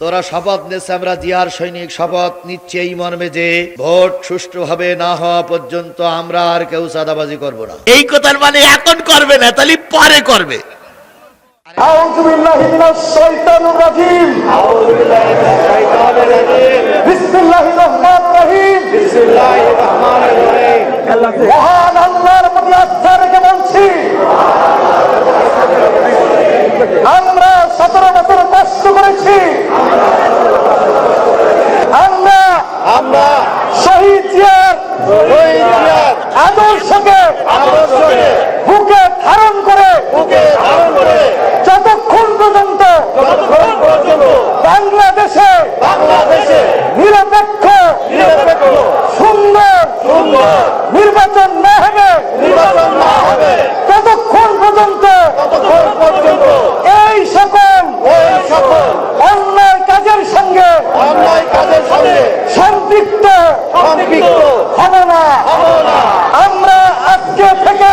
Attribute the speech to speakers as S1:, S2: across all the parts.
S1: তোরা শপথ নিয়েছে আমরা জিয়ার সৈনিক শপথ নিচ্ছে এই মর্মে যে ভোট সুষ্ঠুভাবে না হওয়া পর্যন্ত আমরা আর কেউ সাদাবাজি করব না।
S2: এই কথার মানে এখন করবে না তাহলে পরে করবে।
S3: মহান আদর্শকে বুকে ধারণ করে যতক্ষণ পর্যন্ত বাংলাদেশে বাংলাদেশে নিরপেক্ষ নিরপেক্ষ সুন্দর সুন্দর নির্বাচন না হবে নির্বাচন না হবে। ততক্ষণ পর্যন্ত ততক্ষণ পর্যন্ত এই সকল এই সকল অন্যায় কাজের সঙ্গে অন্যায় সঙ্গে সম্পৃক্ত। আমরা আজকে থেকে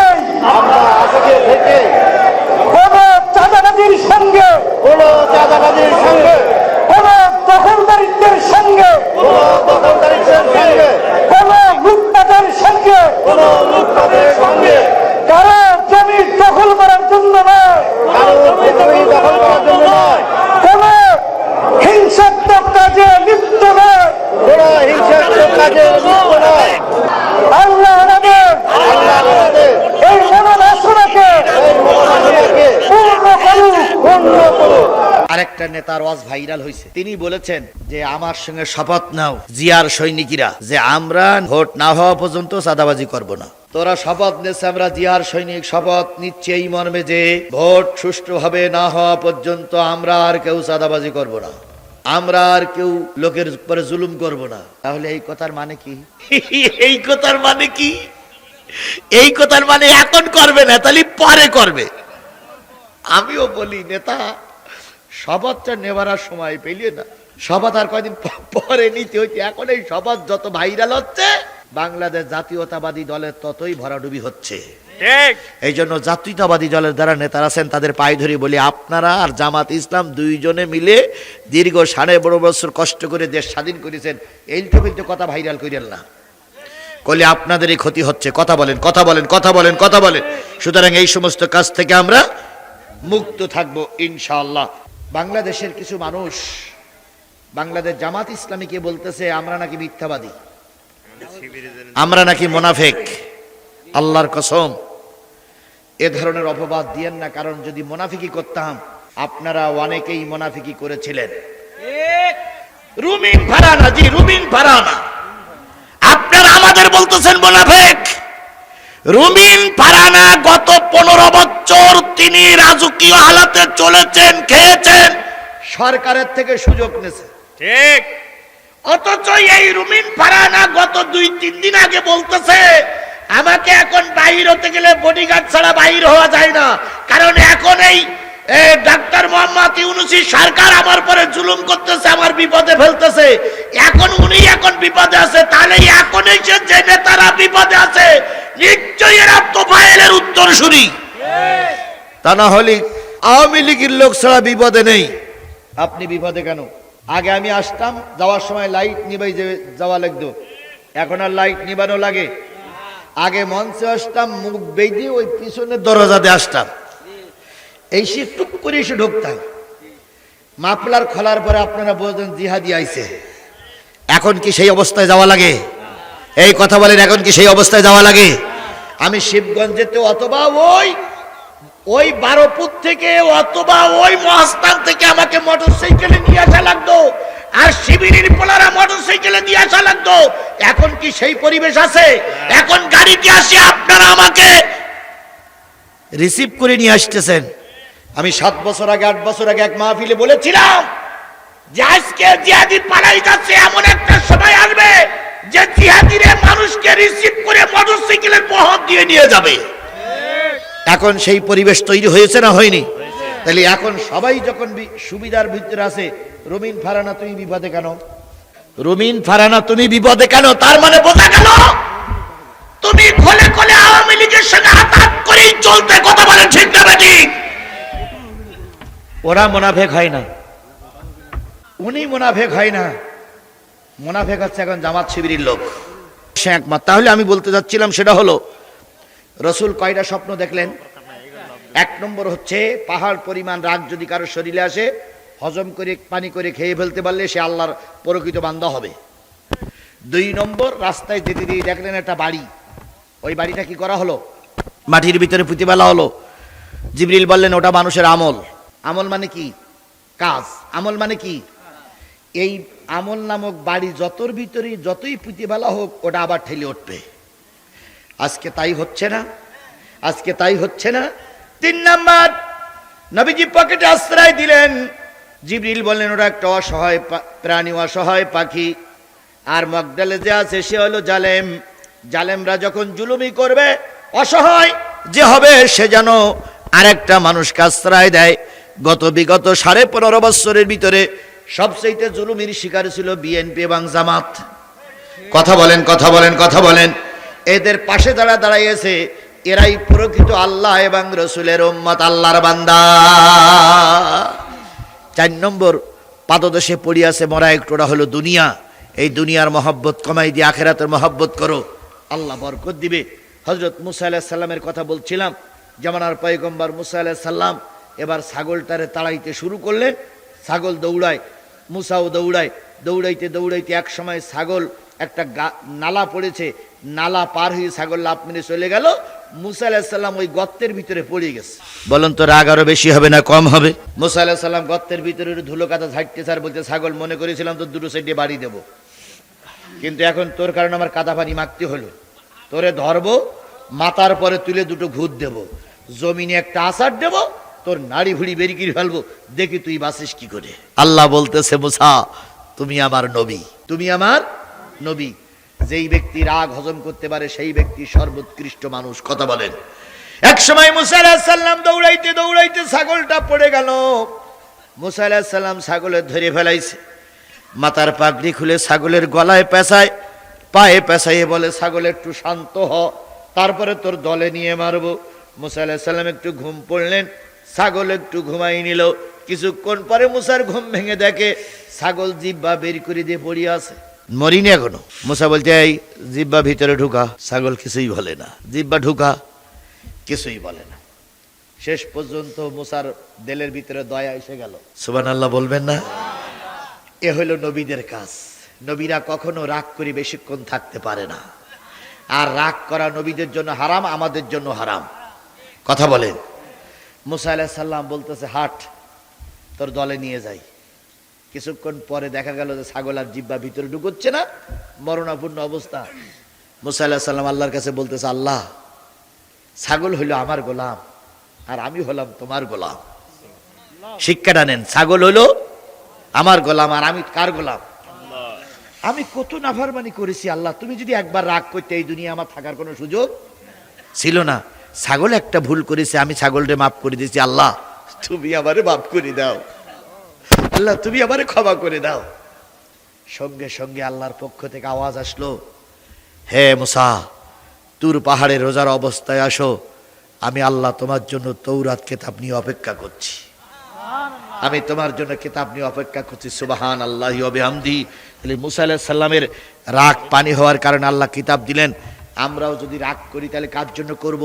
S3: আমরা আজকে থেকে কোন চাঁদাবাজির সঙ্গে কোন চাঁদাবাজির সঙ্গে কোন দখলদারিত্বের সঙ্গে কোন দখলদারিত্বের সঙ্গে কোন লুটপাটের সঙ্গে কোন লুটপাটের সঙ্গে কারও জমি দখল করার জন্য নয় কারও জমি দখল করার জন্য নয় কোন হিংসাত্মক কাজে লিপ্ত নয় কোন হিংসাত্মক কাজে লিপ্ত নয় আল্লাহ আমাদের আল্লাহ আমাদের এই মনোবাসনাকে এই মনোবাসনাকে পূর্ণ করুন পূর্ণ করুন
S1: আরেকটা নেতার ওয়াজ ভাইরাল হয়েছে তিনি বলেছেন যে, আমার সঙ্গে শপথ নাও, জিয়ার সৈনিকেরা, যে আমরা ভোট না হওয়া পর্যন্ত চাঁদাবাজি করব না। তোরা শপথ নিচ্ছে আমরা জিয়ার সৈনিক শপথ নিচ্ছে এই মর্মে যে, ভোট সুষ্ঠুভাবে না হওয়া পর্যন্ত আমরা আর কেউ চাঁদাবাজি করব না। আমরা আর কেউ লোকের উপরে জুলুম করব না। তাহলে এই কথার মানে কি?
S2: এই কথার মানে কি? এই কথার মানে এখন করবে না তাহলে পরে করবে।
S1: আমিও বলি, নেতা শপথটা নেবার আর সময় পেলিয়ে না। শপথ আর কয়দিন পরে নিতে হইতে। এখন এই শপথ যত ভাইরাল হচ্ছে বাংলাদেশ জাতীয়তাবাদী দলের ততই ভরাডুবি হচ্ছে। এই জন্য জাতীয়তাবাদী দলের যারা নেতারা আছেন তাদের পায়ে ধরে বলি আপনারা আর জামাত ইসলাম দুইজনে মিলে দীর্ঘ সাড়ে বড় বছর কষ্ট করে দেশ স্বাধীন করেছেন। এইটুকু কিন্তু কথা ভাইরাল করেন না। কলে আপনাদেরই ক্ষতি হচ্ছে। কথা বলেন কথা বলেন কথা বলেন কথা বলেন। সুতরাং এই সমস্ত কাজ থেকে আমরা মুক্ত থাকব ইনশাআল্লাহ। বাংলাদেশের কিছু মানুষ, বাংলাদেশ জামাত ইসলামীকে বলতেছে, আমরা নাকি মিথ্যাবাদী। আমরা নাকি মোনাফেক। আল্লাহর কসম, এ ধরনের অপবাদ দিয়েন না, কারণ যদি মোনাফিকি করতাম, আপনারা অনেকেই মোনাফিকি করেছিলেন।
S2: রুমিন ফারানা, জি, রুমিন ফারানা। আপনারা আমাদের বলতেছেন মোনাফেক। রুমিন ফারানা গত পনেরো বছর তিনি রাজকীয় হালাতে চলেছেন খেয়েছেন।
S1: সরকারের থেকে সুযোগ নেছে
S2: ঠিক। অথচ এই রুমিন ফারানা গত দুই তিন দিন আগে বলতেছে আমাকে এখন বাহির হতে গেলে বডিগার্ড ছাড়া বাহির হওয়া যায় না। কারণ এখন এই ডাক্তার মোহাম্মদ ইউনুসি সরকার আমার পরে জুলুম করতেছে আমার বিপদে ফেলতেছে। এখন উনি এখন বিপদে আছে তাহলে এখন এসে যে নেতারা বিপদে আছে উত্তর শুনি
S1: তা না হলে আওয়ামী লীগের লোক ছাড়া বিপদে নেই। আপনি বিপদে কেন? আগে আমি আসতাম, যাওয়ার সময় লাইট নিবাই যাওয়া লাগতো। এখন আর লাইট নিবানো লাগে। আগে মঞ্চে আসতাম, মুখ বেঁধে ওই পিছনের দরজাতে আসতাম। এই সে টুক করে এসে ঢুকতাম। মাফলার খোলার পরে আপনারা বলতেন, জিহাদি আইছে। এখন কি সেই অবস্থায় যাওয়া লাগে? এই কথা বলেন, এখন কি সেই অবস্থায় যাওয়া লাগে? আমি শিবগঞ্জেতে অথবা ওই
S2: ওই বারোপুর থেকে অথবা ওই মহাস্থান থেকে আমাকে মোটর সাইকেলে নিয়ে আসা লাগতো, আর শিবিরের পোলারা মোটর সাইকেলে নিয়ে আসা লাগতো। এখন কি সেই পরিবেশ আছে? এখন গাড়িতে আসে? আপনারা আমাকে
S1: রিসিভ করে নিয়ে আসতেছেন। আমি সাত বছর আগে, আট বছর আগে এক মাহফিলে বলেছিলাম
S2: যে আজকে জিহাদি পালাই যাচ্ছে, এমন একটা সময় আসবে যে জিহাদিরে মানুষকে রিসিভ করে মোটর সাইকেলের বহর দিয়ে নিয়ে যাবে।
S1: এখন সেই পরিবেশ তৈরি হয়েছে না হয়নি? তাহলে এখন সবাই যখন সুবিধার ভিতরে আছে রবিন ফারানা তুমি বিপদে কেন? রবিন ফারানা তুমি বিপদে কেন?
S2: তার মানে বোঝা গেল তুমি খোলে খোলে আওয়ামী লীগের সঙ্গে হাত করেই চলতে কথা বলে ঠিক না
S1: ওরা মোনাফেক হয় না উনি মোনাফেক হয় না। মোনাফেক হচ্ছে এখন জামাত শিবিরের লোক। সে একমত। তাহলে আমি বলতে যাচ্ছিলাম সেটা হলো, রসুল কয়টা স্বপ্ন দেখলেন? এক নম্বর হচ্ছে, পাহাড় পরিমাণ রাগ যদি কারও শরীরে আসে, হজম করে, পানি করে খেয়ে ফেলতে পারলে সে আল্লাহর প্রকৃত বান্দা হবে। দুই নম্বর, রাস্তায় যেতে দিয়ে দেখলেন একটা বাড়ি। ওই বাড়িটা কি করা হলো? মাটির ভিতরে পুঁতিবেলা হলো। জিবরিল বললেন, ওটা মানুষের আমল। আমল মানে কি? কাজ। আমল মানে কি? এই আমল নামক বাড়ি যতর ভিতরে যতই পুঁতিবেলা হোক, ওটা আবার ঠেলে উঠবে। আজকে তাই হচ্ছে না, আজকে তাই হচ্ছে না। তিন নাম্বার, নবীজি পকেটে আশ্রয় দিলেন। জিবরিল বললেন, ওরা একটা অসহায় প্রাণী, অসহায় পাখি। আর মগডালে যে আছে, সে হলো জালেম। জালেমরা যখন জুলুমি করবে, অসহায় যে হবে, সে যেন আরেকটা মানুষকে আশ্রয় দেয়। গত বিগত সাড়ে পনেরো বৎসরের ভিতরে সবচেয়ে জুলুমির শিকার ছিল বিএনপি এবং জামাত। কথা বলেন কথা বলেন কথা বলেন। এদের পাশে দাঁড়া দাঁড়াইয়েছে, এরাই প্রকৃত আল্লাহ এবং রসুলের উম্মত, আল্লাহর বান্দা। চার নম্বর, পাদদেশে পড়িয়াছে মরা একটোটা হলো দুনিয়া। এই দুনিয়ার মহব্বত কমাই দিয়ে আখেরাতের মহব্বত করো। আল্লাহ বরকত দিবে। হজরত মুসা আলাহ সাল্লামের কথা বলছিলাম যেমন আর পয়গম্বর মুসা আলাহ সাল্লাম এবার ছাগলটারে তাড়াইতে শুরু করলেন। ছাগল দৌড়ায় মুসাও দৌড়ায় দৌড়াইতে দৌড়াইতে এক সময় ছাগল একটা নালা পড়েছে নালা পার হয়ে ছাগল লাভ মেরে চলে গেল মুসা আলাহিসাল্লাম ওই গর্তের ভিতরে পড়ে গেছে। বলেন তো রাগ আরও বেশি হবে না কম হবে? মুসা আলাহিসাল্লাম গর্তের ভিতরে ধুলো কাদা ঝাড়তে স্যার বলতে ছাগল মনে করেছিলাম তো দুটো সাইডে বাড়ি দেবো। কিন্তু এখন তোর কারণে আমার কাদা পানি মাখতে হলো। তোরে ধরবো মাথার পরে তুলে দুটো ভূত দেব। জমিনে একটা আসার দেব তোর নাড়ি ভুড়ি বেরিয়ে ফেলব। দেখি তুই বাসিস কি করে। আল্লাহ বলতেছে মুসা তুমি আমার নবী। তুমি আমার নবী। যেই ব্যক্তি রাগ হজম করতে পারে সেই ব্যক্তি সর্বোৎকৃষ্ট মানুষ কথা বলেন। এক সময় মুসা আলাহিসাল্লাম দৌড়াইতে দৌড়াইতে ছাগলটা পড়ে গেল। মুসা আলাহিসাল্লাম ছাগলের ধরে ফেলাইছে। মাথার পাগড়ি খুলে ছাগলের গলায় পেঁচায় পায়ে পেঁচাইয়ে বলে ছাগল একটু শান্ত হ তারপরে তোর দলে নিয়ে মারবো। মুসা আলাহিসাল্লাম একটু ঘুম পড়লেন। ছাগল একটু ঘুমাই নিল। কিছুক্ষণ পরে মুসার ঘুম ভেঙে দেখে ছাগল জিব্বা বের করে দিয়ে পড়িয়ে আছে। মরিনি এখনও। মুসা বলতে এই জিব্বা ভিতরে ঢুকা, ছাগল কিছুই বলে না। জিব্বা ঢুকা, কিছুই বলে না। শেষ পর্যন্ত মুসার দেলের ভিতরে দয়া এসে গেল। সুবান আল্লাহ বলবেন না? এ হলো নবীদের কাজ। নবীরা কখনো রাগ করে বেশিক্ষণ থাকতে পারে না। আর রাগ করা নবীদের জন্য হারাম, আমাদের জন্য হারাম। কথা বলেন। মুসা আলাহ সাল্লাম বলতেছে, হাট, তোর দলে নিয়ে যাই। কিছুক্ষণ পরে দেখা গেল যে ছাগল আর জিব্বা ভিতরে ঢুকোচ্ছে না মরণাপূর্ণ অবস্থা। মুসা আলাহ সাল্লাম আল্লাহর কাছে বলতেছে, আল্লাহ, ছাগল হইল আমার গোলাম আর আমি হলাম তোমার গোলাম। শিক্ষাটা নেন, ছাগল হলো আমার গোলাম আর আমি কার গোলাম? আমি কত নাফারমানি করেছি আল্লাহ, তুমি যদি একবার রাগ করতে এই দুনিয়া আমার থাকার কোনো সুযোগ ছিল না। ছাগল একটা ভুল করেছে, আমি ছাগলরে মাফ করে দিয়েছি, আল্লাহ, তুমি আমারে মাফ করে দাও। আল্লাহ, তুমি আমারে ক্ষমা করে দাও। সঙ্গে সঙ্গে আল্লাহর পক্ষ থেকে আওয়াজ আসলো, হে মুসা, তুর পাহাড়ে রোজার অবস্থায় আসো, আমি আল্লাহ তোমার জন্য তৌরাত কেতাব নিয়ে অপেক্ষা করছি। আমি তোমার জন্য কিতাব নিয়ে অপেক্ষা করছি সুবাহান আল্লাহ অবিহামদি তাহলে মুসা আলাহ সাল্লামের রাগ পানি হওয়ার কারণে আল্লাহ কিতাব দিলেন। আমরাও যদি রাগ করি, তাহলে কার জন্য করব?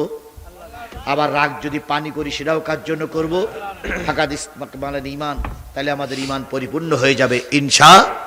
S1: আবার রাগ যদি পানি করি সেটাও কার জন্য করব? ফাঁকা দিস মানে ইমান, তাহলে আমাদের ইমান পরিপূর্ণ হয়ে যাবে, ইনশা